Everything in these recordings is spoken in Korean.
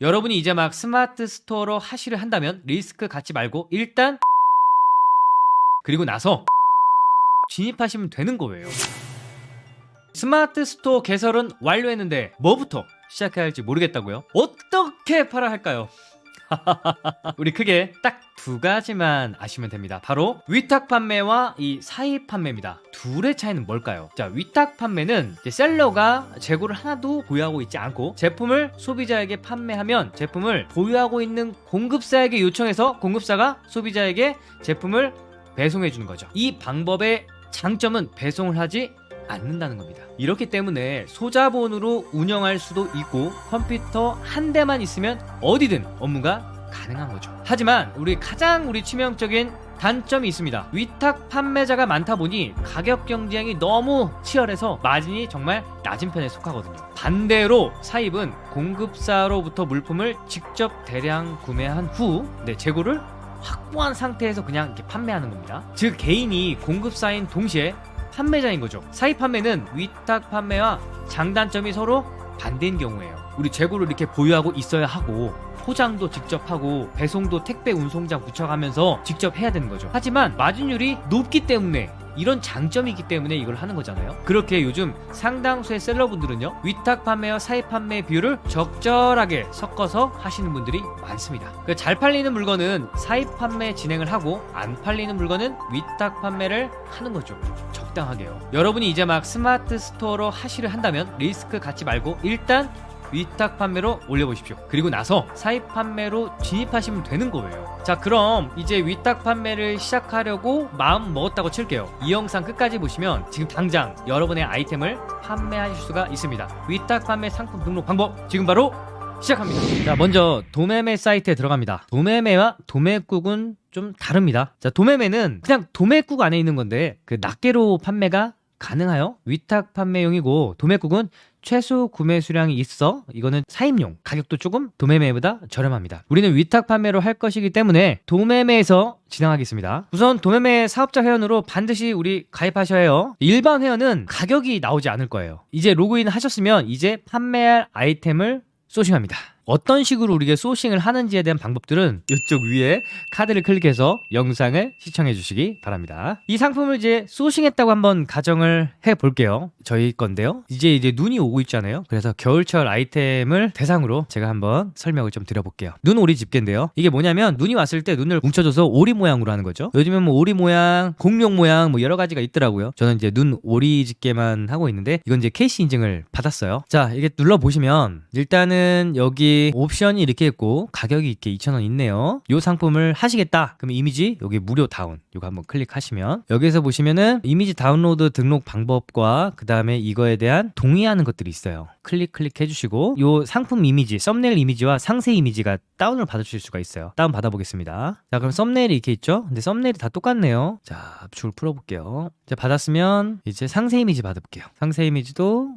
여러분이 이제 막 스마트 스토어로 하시를 한다면 리스크 갖지 말고 일단 그리고 나서 진입하시면 되는 거예요. 스마트 스토어 개설은 완료했는데 뭐부터 시작해야 할지 모르겠다고요? 어떻게 팔아야 할까요? 우리 크게 딱 두 가지만 아시면 됩니다. 바로 위탁 판매와 이 사입 판매입니다. 둘의 차이는 뭘까요? 자, 위탁 판매는 셀러가 재고를 하나도 보유하고 있지 않고 제품을 소비자에게 판매하면 제품을 보유하고 있는 공급사에게 요청해서 공급사가 소비자에게 제품을 배송해 주는 거죠. 이 방법의 장점은 배송을 하지 않는다는 겁니다. 이렇기 때문에 소자본으로 운영할 수도 있고 컴퓨터 한 대만 있으면 어디든 업무가 가능한 거죠. 하지만 우리 가장 우리 치명적인 단점이 있습니다. 위탁 판매자가 많다 보니 가격 경쟁이 너무 치열해서 마진이 정말 낮은 편에 속하거든요. 반대로 사입은 공급사로부터 물품을 직접 대량 구매한 후 네, 재고를 확보한 상태에서 그냥 이렇게 판매하는 겁니다. 즉 개인이 공급사인 동시에 판매자인 거죠. 사입 판매는 위탁 판매와 장단점이 서로 반대인 경우예요. 우리 재고를 이렇게 보유하고 있어야 하고 포장도 직접 하고 배송도 택배 운송장 붙여가면서 직접 해야 되는 거죠. 하지만 마진율이 높기 때문에 이런 장점이 있기 때문에 이걸 하는 거잖아요. 그렇게 요즘 상당수의 셀러분들은요 위탁 판매와 사입 판매 비율을 적절하게 섞어서 하시는 분들이 많습니다. 그잘 팔리는 물건은 사입 판매 진행을 하고 안 팔리는 물건은 위탁 판매를 하는 거죠. 적당하게요. 여러분이 이제 막 스마트 스토어로 하시를 한다면 리스크 갖지 말고 일단 위탁 판매로 올려보십시오. 그리고 나서 사입 판매로 진입하시면 되는 거예요. 자, 그럼 이제 위탁 판매를 시작하려고 마음 먹었다고 칠게요. 이 영상 끝까지 보시면 지금 당장 여러분의 아이템을 판매하실 수가 있습니다. 위탁 판매 상품 등록 방법 지금 바로 시작합니다. 자, 먼저 도매매 사이트에 들어갑니다. 도매매와 도매국은 좀 다릅니다. 자, 도매매는 그냥 도매국 안에 있는 건데 그 낱개로 판매가 가능하여 위탁 판매용이고 도매국은 최소 구매 수량이 있어 이거는 사입용 가격도 조금 도매매보다 저렴합니다. 우리는 위탁 판매로 할 것이기 때문에 도매매에서 진행하겠습니다. 우선 도매매 사업자 회원으로 반드시 우리 가입하셔야 해요. 일반 회원은 가격이 나오지 않을 거예요. 이제 로그인 하셨으면 이제 판매할 아이템을 소싱합니다. 어떤 식으로 우리가 소싱을 하는지에 대한 방법들은 이쪽 위에 카드를 클릭해서 영상을 시청해 주시기 바랍니다. 이 상품을 이제 소싱했다고 한번 가정을 해 볼게요. 저희 건데요. 이제 이제 눈이 오고 있잖아요. 그래서 겨울철 아이템을 대상으로 제가 한번 설명을 좀 드려볼게요. 눈 오리 집게인데요. 이게 뭐냐면 눈이 왔을 때 눈을 뭉쳐줘서 오리 모양으로 하는 거죠. 요즘엔 뭐 오리 모양, 공룡 모양 뭐 여러 가지가 있더라고요. 저는 이제 눈 오리 집게만 하고 있는데 이건 이제 KC 인증을 받았어요. 자, 이게 눌러 보시면 일단은 여기 옵션이 이렇게 있고 가격이 이렇게 2,000원 있네요. 이 상품을 하시겠다. 그럼 이미지 여기 무료 다운 이거 한번 클릭하시면 여기서 보시면은 이미지 다운로드 등록 방법과 그 다음에 이거에 대한 동의하는 것들이 있어요. 클릭 클릭 해 주시고 이 상품 이미지 썸네일 이미지와 상세 이미지가 다운을 받으실 수가 있어요. 다운 받아보겠습니다. 자 그럼 썸네일이 이렇게 있죠. 근데 썸네일이 다 똑같네요. 자 압축을 풀어볼게요. 자 받았으면 이제 상세 이미지 받아볼게요. 상세 이미지도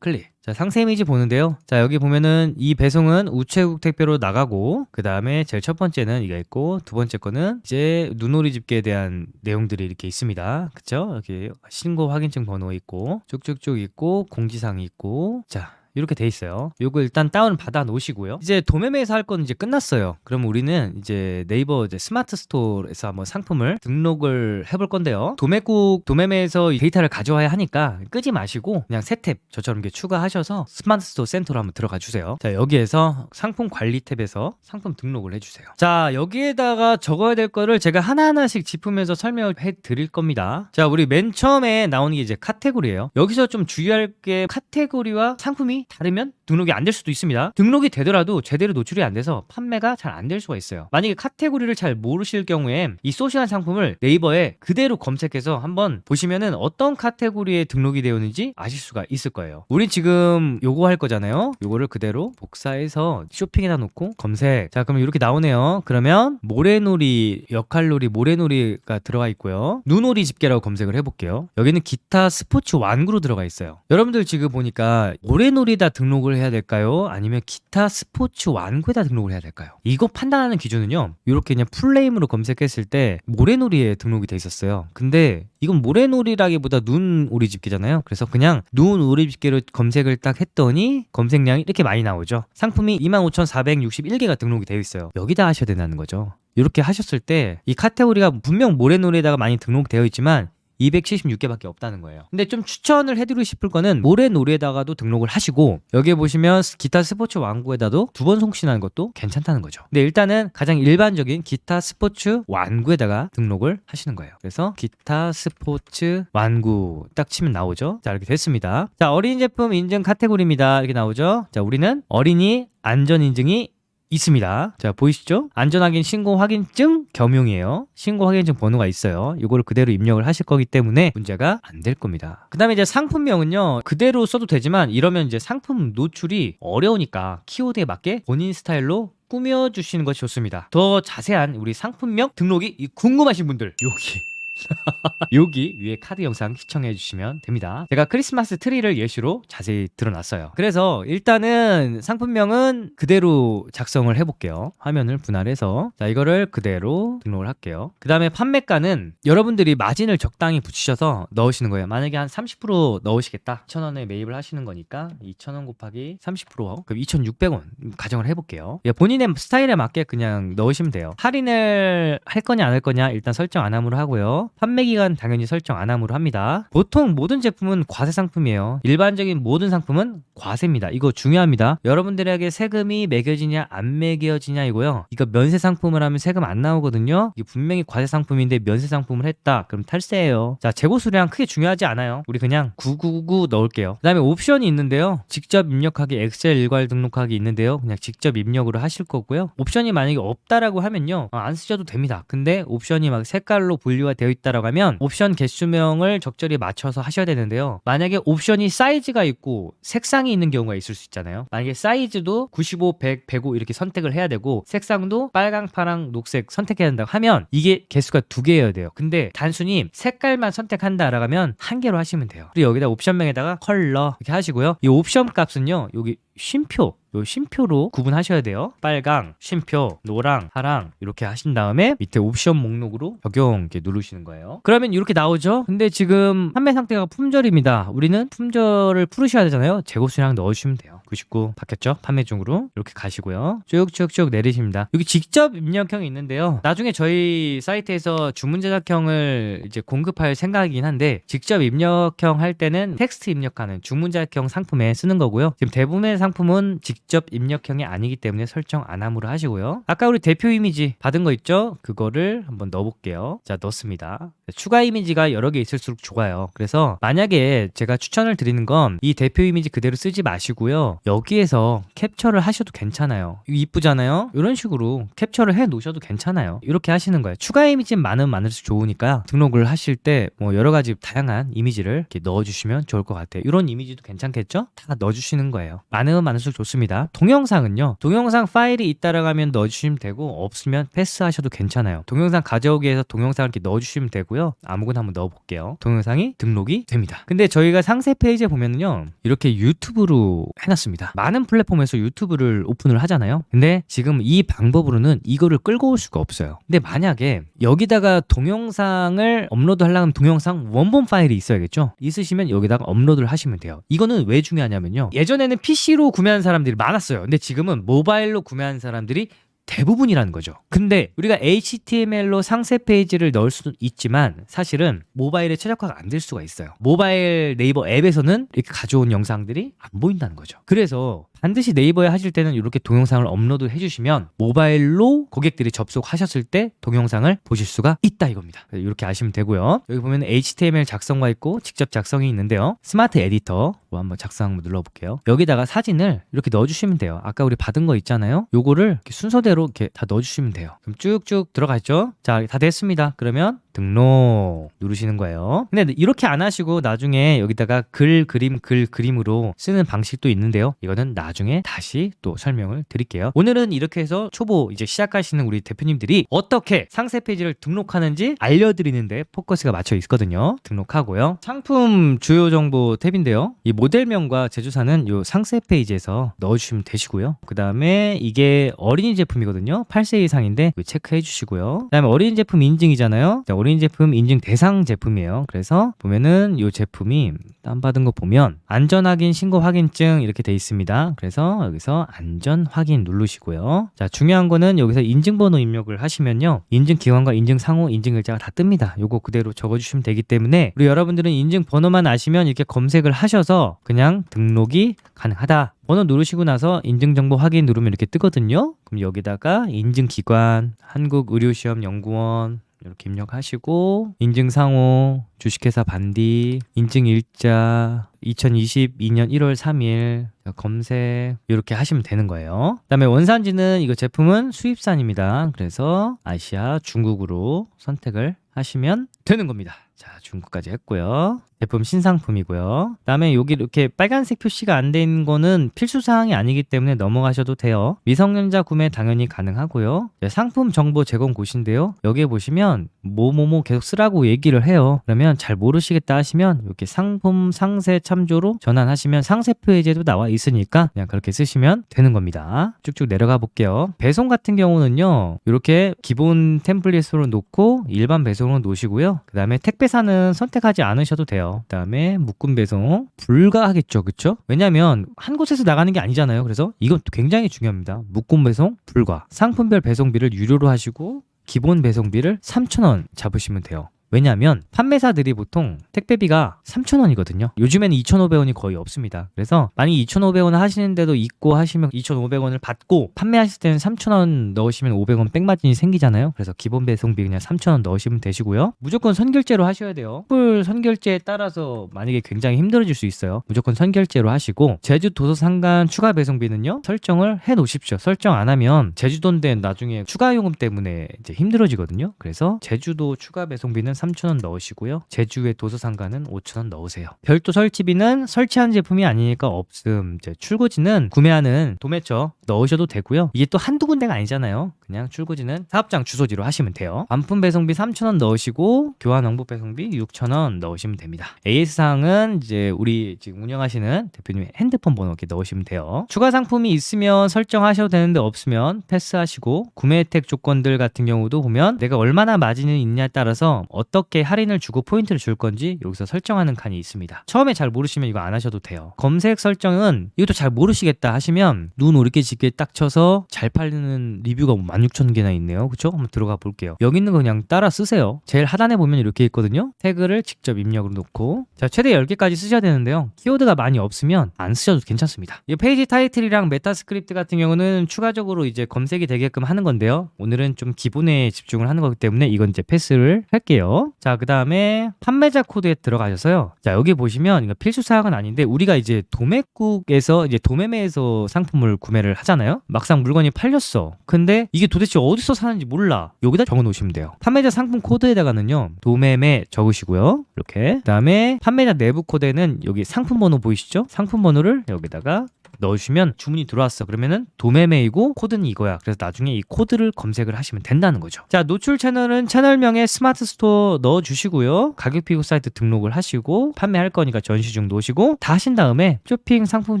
클릭. 자, 상세 이미지 보는데요. 자, 여기 보면은 이 배송은 우체국 택배로 나가고, 그 다음에 제일 첫 번째는 이게 있고, 두 번째 거는 이제 눈오리 집게에 대한 내용들이 이렇게 있습니다. 그쵸? 여기 신고 확인증 번호 있고, 쭉쭉쭉 있고, 공지사항이 있고, 자, 이렇게 돼 있어요. 요거 일단 다운 받아 놓으시고요. 이제 도매매에서 할 건 이제 끝났어요. 그럼 우리는 이제 네이버 이제 스마트 스토어에서 한번 상품을 등록을 해볼 건데요. 도매국 도매매에서 이 데이터를 가져와야 하니까 끄지 마시고 그냥 세 탭 저처럼 이렇게 추가하셔서 스마트 스토어 센터로 한번 들어가 주세요. 자 여기에서 상품 관리 탭에서 상품 등록을 해주세요. 자 여기에다가 적어야 될 거를 제가 하나하나씩 짚으면서 설명을 해 드릴 겁니다. 자 우리 맨 처음에 나오는 게 이제 카테고리예요. 여기서 좀 주의할 게 카테고리와 상품이 다르면 등록이 안 될 수도 있습니다. 등록이 되더라도 제대로 노출이 안 돼서 판매가 잘 안 될 수가 있어요. 만약에 카테고리를 잘 모르실 경우에 이 소싱한 상품을 네이버에 그대로 검색해서 한번 보시면은 어떤 카테고리에 등록이 되어 있는지 아실 수가 있을 거예요. 우린 지금 요거 할 거잖아요. 요거를 그대로 복사해서 쇼핑에다 놓고 검색. 자, 그러면 이렇게 나오네요. 그러면 모래놀이, 역할놀이, 모래놀이가 들어가 있고요. 눈오리 집게라고 검색을 해볼게요. 여기는 기타 스포츠 완구로 들어가 있어요. 여러분들 지금 보니까 모래놀이다 등록을 해야 될까요? 아니면 기타 스포츠 완구에다 등록을 해야 될까요? 이거 판단하는 기준은요. 이렇게 그냥 풀네임으로 검색했을 때 모래놀이에 등록이 돼 있었어요. 근데 이건 모래놀이라기보다 눈 오리집게잖아요. 그래서 그냥 눈 오리집게로 검색을 딱 했더니 검색량이 이렇게 많이 나오죠. 상품이 25,461개가 등록이 되어 있어요. 여기다 하셔야 된다는 거죠. 이렇게 하셨을 때 이 카테고리가 분명 모래놀이에다가 많이 등록되어 있지만 276개밖에 없다는 거예요. 근데 좀 추천을 해드리고 싶을 거는 모래놀이에다가도 등록을 하시고 여기에 보시면 기타 스포츠 완구에다도 두 번 송신하는 것도 괜찮다는 거죠. 근데 일단은 가장 일반적인 기타 스포츠 완구에다가 등록을 하시는 거예요. 그래서 기타 스포츠 완구 딱 치면 나오죠. 자 이렇게 됐습니다. 자 어린이 제품 인증 카테고리입니다. 이렇게 나오죠. 자 우리는 어린이 안전 인증이 있습니다. 자, 보이시죠? 안전확인 신고 확인증 겸용이에요. 신고 확인증 번호가 있어요. 이걸 그대로 입력을 하실 거기 때문에 문제가 안 될 겁니다. 그 다음에 이제 상품명은요, 그대로 써도 되지만 이러면 이제 상품 노출이 어려우니까 키워드에 맞게 본인 스타일로 꾸며주시는 것이 좋습니다. 더 자세한 우리 상품명 등록이 이 궁금하신 분들, 여기. 여기 위에 카드 영상 시청해 주시면 됩니다. 제가 크리스마스 트리를 예시로 자세히 드러났어요. 그래서 일단은 상품명은 그대로 작성을 해볼게요. 화면을 분할해서 자 이거를 그대로 등록을 할게요. 그 다음에 판매가는 여러분들이 마진을 적당히 붙이셔서 넣으시는 거예요. 만약에 한 30% 넣으시겠다. 2,000원에 매입을 하시는 거니까 2,000원 곱하기 30% 그럼 2,600원 가정을 해볼게요. 예, 본인의 스타일에 맞게 그냥 넣으시면 돼요. 할인을 할 거냐 안 할 거냐 일단 설정 안 함으로 하고요. 판매 기간 당연히 설정 안 함으로 합니다. 보통 모든 제품은 과세 상품이에요. 일반적인 모든 상품은 과세입니다. 이거 중요합니다. 여러분들에게 세금이 매겨지냐 안 매겨지냐 이고요. 이거 면세 상품을 하면 세금 안 나오거든요. 이게 분명히 과세 상품인데 면세 상품을 했다. 그럼 탈세예요. 자 재고 수량 크게 중요하지 않아요. 우리 그냥 9999 넣을게요. 그다음에 옵션이 있는데요. 직접 입력하기 엑셀 일괄 등록하기 있는데요. 그냥 직접 입력으로 하실 거고요. 옵션이 만약에 없다라고 하면요. 어, 안 쓰셔도 됩니다. 근데 옵션이 막 색깔로 분류가 되어 있다라고 하면 옵션 개수명을 적절히 맞춰서 하셔야 되는데요. 만약에 옵션이 사이즈가 있고 색상이 있는 경우가 있을 수 있잖아요. 만약에 사이즈도 95, 100, 105 이렇게 선택을 해야 되고 색상도 빨강, 파랑, 녹색 선택해야 된다고 하면 이게 개수가 두 개여야 돼요. 근데 단순히 색깔만 선택한다라고 하면 한 개로 하시면 돼요. 그리고 여기다 옵션명에다가 컬러 이렇게 하시고요. 이 옵션 값은요. 여기 쉼표 요 쉼표로 구분하셔야 돼요. 빨강, 쉼표, 노랑, 파랑 이렇게 하신 다음에 밑에 옵션 목록으로 적용 이렇게 누르시는 거예요. 그러면 이렇게 나오죠. 근데 지금 판매 상태가 품절입니다. 우리는 품절을 풀으셔야 되잖아요. 재고 수량 넣어주시면 돼요. 99 바뀌었죠? 판매 중으로 이렇게 가시고요. 쭉쭉쭉 내리십니다. 여기 직접 입력형이 있는데요. 나중에 저희 사이트에서 주문 제작형을 이제 공급할 생각이긴 한데 직접 입력형 할 때는 텍스트 입력하는 주문 제작형 상품에 쓰는 거고요. 지금 대부분의 상품은 직접 입력형이 아니기 때문에 설정 안 함으로 하시고요. 아까 우리 대표 이미지 받은 거 있죠? 그거를 한번 넣어볼게요. 자, 넣습니다. 추가 이미지가 여러 개 있을수록 좋아요. 그래서 만약에 제가 추천을 드리는 건 이 대표 이미지 그대로 쓰지 마시고요. 여기에서 캡처를 하셔도 괜찮아요. 이쁘잖아요? 이런 식으로 캡처를 해 놓으셔도 괜찮아요. 이렇게 하시는 거예요. 추가 이미지는 많으면 많을수록 좋으니까 등록을 하실 때 뭐 여러 가지 다양한 이미지를 이렇게 넣어주시면 좋을 것 같아요. 이런 이미지도 괜찮겠죠? 다 넣어주시는 거예요. 많으면 많을수록 좋습니다. 동영상은요. 동영상 파일이 하면 넣어주시면 되고 없으면 패스하셔도 괜찮아요. 동영상 가져오기 위해서 동영상을 이렇게 넣어주시면 되고요. 아무거나 한번 넣어볼게요. 동영상이 등록이 됩니다. 근데 저희가 상세 페이지에 보면은요. 이렇게 유튜브로 해놨습니다. 많은 플랫폼에서 유튜브를 오픈을 하잖아요. 근데 지금 이 방법으로는 이거를 끌고 올 수가 없어요. 근데 만약에 여기다가 동영상을 업로드 하려면 동영상 원본 파일이 있어야겠죠? 있으시면 여기다가 업로드를 하시면 돼요. 이거는 왜 중요하냐면요. 예전에는 PC로 구매한 사람들이 많았어요. 근데 지금은 모바일로 구매한 사람들이 대부분이라는 거죠. 근데 우리가 HTML로 상세 페이지를 넣을 수는 있지만 사실은 모바일에 최적화가 안 될 수가 있어요. 모바일 네이버 앱에서는 이렇게 가져온 영상들이 안 보인다는 거죠. 그래서 반드시 네이버에 하실 때는 이렇게 동영상을 업로드 해주시면 모바일로 고객들이 접속하셨을 때 동영상을 보실 수가 있다 이겁니다. 그래서 이렇게 아시면 되고요. 여기 보면 HTML 작성과 있고 직접 작성이 있는데요. 스마트 에디터 뭐 한번 작성 눌러볼게요. 여기다가 사진을 이렇게 넣어주시면 돼요. 아까 우리 받은 거 있잖아요. 요거를 이렇게 순서대로 이렇게 다 넣어주시면 돼요. 그럼 쭉쭉 들어가죠. 자, 다 됐습니다. 그러면 등록 누르시는 거예요. 근데 이렇게 안 하시고 나중에 여기다가 글 그림 글 그림으로 쓰는 방식도 있는데요. 이거는 나중에 다시 또 설명을 드릴게요. 오늘은 이렇게 해서 초보 이제 시작하시는 우리 대표님들이 어떻게 상세 페이지를 등록하는지 알려드리는데 포커스가 맞춰 있거든요. 등록하고요. 상품 주요 정보 탭인데요. 이 모델명과 제조사는 요 상세 페이지에서 넣어주시면 되시고요. 그 다음에 이게 어린이 제품이거든요. 8세 이상인데 체크해 주시고요. 그 다음에 어린이 제품 인증이잖아요. 자, 어린이 제품 인증 대상 제품이에요. 그래서 보면은 이 제품이 다운받은 거 보면 안전 확인 신고 확인증 이렇게 돼 있습니다. 그래서 여기서 안전 확인 누르시고요. 자, 중요한 거는 여기서 인증번호 입력을 하시면요. 인증 기관과 인증 상호, 인증 글자가 다 뜹니다. 요거 그대로 적어 주시면 되기 때문에 우리 여러분들은 인증 번호만 아시면 이렇게 검색을 하셔서 그냥 등록이 가능하다. 번호 누르시고 나서 인증정보 확인 누르면 이렇게 뜨거든요. 그럼 여기다가 인증기관, 한국의료시험연구원 이렇게 입력하시고 인증상호, 주식회사 반디, 인증일자, 2022년 1월 3일 검색 이렇게 하시면 되는 거예요. 그다음에 원산지는 이거 제품은 수입산입니다. 그래서 아시아, 중국으로 선택을 하시면 되는 겁니다. 자, 중국까지 했고요. 제품 신상품이고요. 그다음에 여기 이렇게 빨간색 표시가 안 돼 있는 거는 필수 사항이 아니기 때문에 넘어가셔도 돼요. 미성년자 구매 당연히 가능하고요. 네, 상품 정보 제공 곳인데요. 여기에 보시면 뭐뭐뭐 계속 쓰라고 얘기를 해요. 그러면 잘 모르시겠다 하시면 이렇게 상품 상세 참조로 전환하시면 상세 페이지에도 나와 있으니까 그냥 그렇게 쓰시면 되는 겁니다. 쭉쭉 내려가 볼게요. 배송 같은 경우는요. 이렇게 기본 템플릿으로 놓고 일반 배송 으로 놓으시고요. 그 다음에 택배사는 선택하지 않으셔도 돼요. 그 다음에 묶음 배송 불가하겠죠. 그쵸 왜냐면 한 곳에서 나가는 게 아니잖아요. 그래서 이건 굉장히 중요합니다. 묶음 배송 불가. 상품별 배송비를 유료로 하시고 기본 배송비를 3,000원 잡으시면 돼요. 왜냐하면 판매사들이 보통 택배비가 3,000원이거든요. 요즘에는 2,500원이 거의 없습니다. 그래서 만약 2,500원 하시는데도 있고 하시면 2,500원을 받고 판매하실 때는 3,000원 넣으시면 500원 백마진이 생기잖아요. 그래서 기본 배송비 그냥 3,000원 넣으시면 되시고요. 무조건 선결제로 하셔야 돼요. 뿔 선결제에 따라서 만약에 굉장히 힘들어질 수 있어요. 무조건 선결제로 하시고 제주 도서 상간 추가 배송비는요. 설정을 해 놓으십시오. 설정 안 하면 제주도인데 나중에 추가 요금 때문에 이제 힘들어지거든요. 그래서 제주도 추가 배송비는 3,000원 넣으시고요. 제주의 도서상가는 5,000원 넣으세요. 별도 설치비는 설치한 제품이 아니니까 없음. 이제 출고지는 구매하는 도매처 넣으셔도 되고요. 이게 또 한두 군데가 아니잖아요. 그냥 출고지는 사업장 주소지로 하시면 돼요. 반품 배송비 3,000원 넣으시고 교환 왕복 배송비 6,000원 넣으시면 됩니다. AS 사항은 이제 우리 지금 운영하시는 대표님의 핸드폰 번호 이렇게 넣으시면 돼요. 추가 상품이 있으면 설정하셔도 되는데 없으면 패스하시고 구매 혜택 조건들 같은 경우도 보면 내가 얼마나 마진이 있냐에 따라서 어떻게 할인을 주고 포인트를 줄 건지 여기서 설정하는 칸이 있습니다. 처음에 잘 모르시면 이거 안 하셔도 돼요. 검색 설정은 이것도 잘 모르시겠다 하시면 눈 오르게 짙게 딱 쳐서 잘 팔리는 리뷰가 뭐 16,000개나 있네요. 그쵸? 한번 들어가 볼게요. 여기 있는 거 그냥 따라 쓰세요. 제일 하단에 보면 이렇게 있거든요. 태그를 직접 입력으로 놓고 자 최대 10개까지 쓰셔야 되는데요. 키워드가 많이 없으면 안 쓰셔도 괜찮습니다. 이 페이지 타이틀이랑 메타 스크립트 같은 경우는 추가적으로 이제 검색이 되게끔 하는 건데요. 오늘은 좀 기본에 집중을 하는 거기 때문에 이건 이제 패스를 할게요. 자, 그 다음에 판매자 코드에 들어가셔서요. 자, 여기 보시면 필수 사항은 아닌데 우리가 이제 도매국에서 이제 도매매에서 상품을 구매를 하잖아요. 막상 물건이 팔렸어. 근데 이게 도대체 어디서 사는지 몰라. 여기다 적어 놓으시면 돼요. 판매자 상품 코드에다가는요. 도매매 적으시고요. 이렇게. 그 다음에 판매자 내부 코드에는 여기 상품 번호 보이시죠? 상품 번호를 여기다가 넣어주시면 주문이 들어왔어. 그러면은 도매매이고 코드는 이거야. 그래서 나중에 이 코드를 검색을 하시면 된다는 거죠. 자, 노출 채널은 채널명에 스마트 스토어 넣어 주시고요. 가격 비교 사이트 등록을 하시고 판매할 거니까 전시 중 놓으시고 다 하신 다음에 쇼핑 상품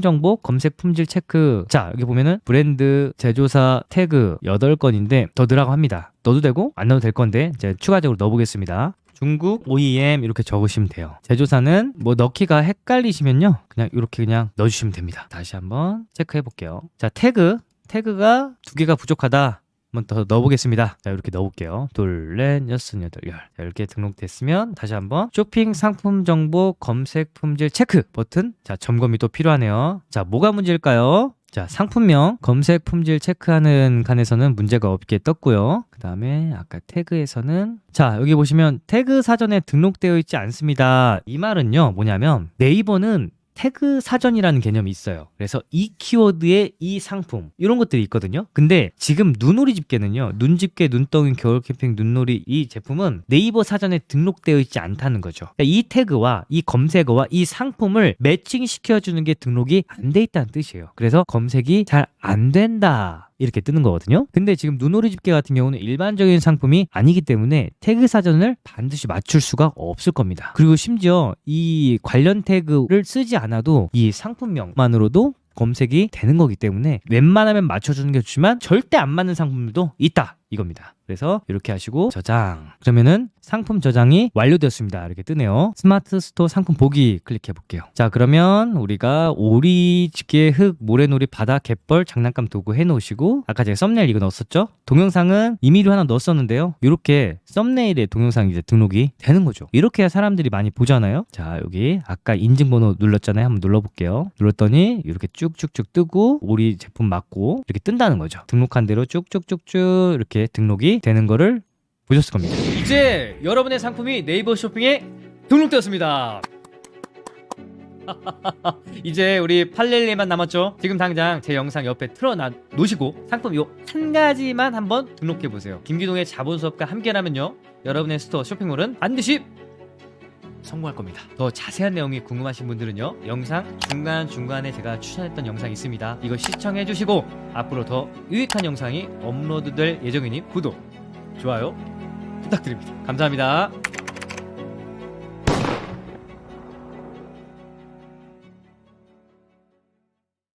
정보 검색 품질 체크. 자, 여기 보면은 브랜드 제조사 태그 8건인데 더 넣으라고 합니다. 넣어도 되고 안 넣어도 될 건데 이제 추가적으로 넣어보겠습니다. 중국 OEM 이렇게 적으시면 돼요. 제조사는 뭐 넣기가 헷갈리시면요. 그냥 이렇게 그냥 넣어주시면 됩니다. 다시 한번 체크해 볼게요. 자, 태그. 태그가 두 개가 부족하다. 한번 더 넣어보겠습니다. 자, 이렇게 넣어볼게요. 둘, 넷, 여섯, 여덟, 열. 자, 이렇게 등록됐으면 다시 한번 쇼핑 상품 정보 검색 품질 체크 버튼. 자, 점검이 또 필요하네요. 자, 뭐가 문제일까요? 자, 상품명 검색 품질 체크하는 칸에서는 문제가 없게 떴고요. 그 다음에 아까 태그에서는 자, 여기 보시면 태그 사전에 등록되어 있지 않습니다. 이 말은요, 뭐냐면 네이버는 태그 사전이라는 개념이 있어요. 그래서 이 키워드에 이 상품 이런 것들이 있거든요. 근데 지금 눈오리 집게는요. 눈집게, 눈덩이, 겨울 캠핑, 눈놀이 이 제품은 네이버 사전에 등록되어 있지 않다는 거죠. 그러니까 이 태그와 이 검색어와 이 상품을 매칭시켜 주는 게 등록이 안 돼 있다는 뜻이에요. 그래서 검색이 잘 안 된다. 이렇게 뜨는 거거든요. 근데 지금 눈오리 집게 같은 경우는 일반적인 상품이 아니기 때문에 태그 사전을 반드시 맞출 수가 없을 겁니다. 그리고 심지어 이 관련 태그를 쓰지 않아도 이 상품명만으로도 검색이 되는 거기 때문에 웬만하면 맞춰주는 게 좋지만 절대 안 맞는 상품들도 있다 이겁니다. 그래서 이렇게 하시고 저장. 그러면은 상품 저장이 완료되었습니다. 이렇게 뜨네요. 스마트 스토어 상품 보기 클릭해 볼게요. 자, 그러면 우리가 오리 집게 흙 모래놀이 바다 갯벌 장난감 도구 해 놓으시고 아까 제가 썸네일 이거 넣었었죠? 동영상은 임의로 하나 넣었었는데요. 이렇게 썸네일에 동영상이 이제 등록이 되는 거죠. 이렇게 해야 사람들이 많이 보잖아요. 자, 여기 아까 인증번호 눌렀잖아요. 한번 눌러 볼게요. 눌렀더니 이렇게 쭉쭉쭉 뜨고 오리 제품 맞고 이렇게 뜬다는 거죠. 등록한 대로 쭉쭉쭉쭉 이렇게 등록이 되는 거를 보셨을 겁니다. 이제 여러분의 상품이 네이버 쇼핑에 등록되었습니다. 이제 우리 팔렐리만 남았죠? 지금 당장 제 영상 옆에 틀어 놓으시고 상품 요 한 가지만 한번 등록해 보세요. 김기동의 자본 수업과 함께라면요. 여러분의 스토어 쇼핑몰은 반드시 성공할 겁니다. 더 자세한 내용이 궁금하신 분들은요. 영상 중간중간에 제가 추천했던 영상이 있습니다. 이거 시청해 주시고 앞으로 더 유익한 영상이 업로드될 예정이니 구독, 좋아요 부탁드립니다. 감사합니다.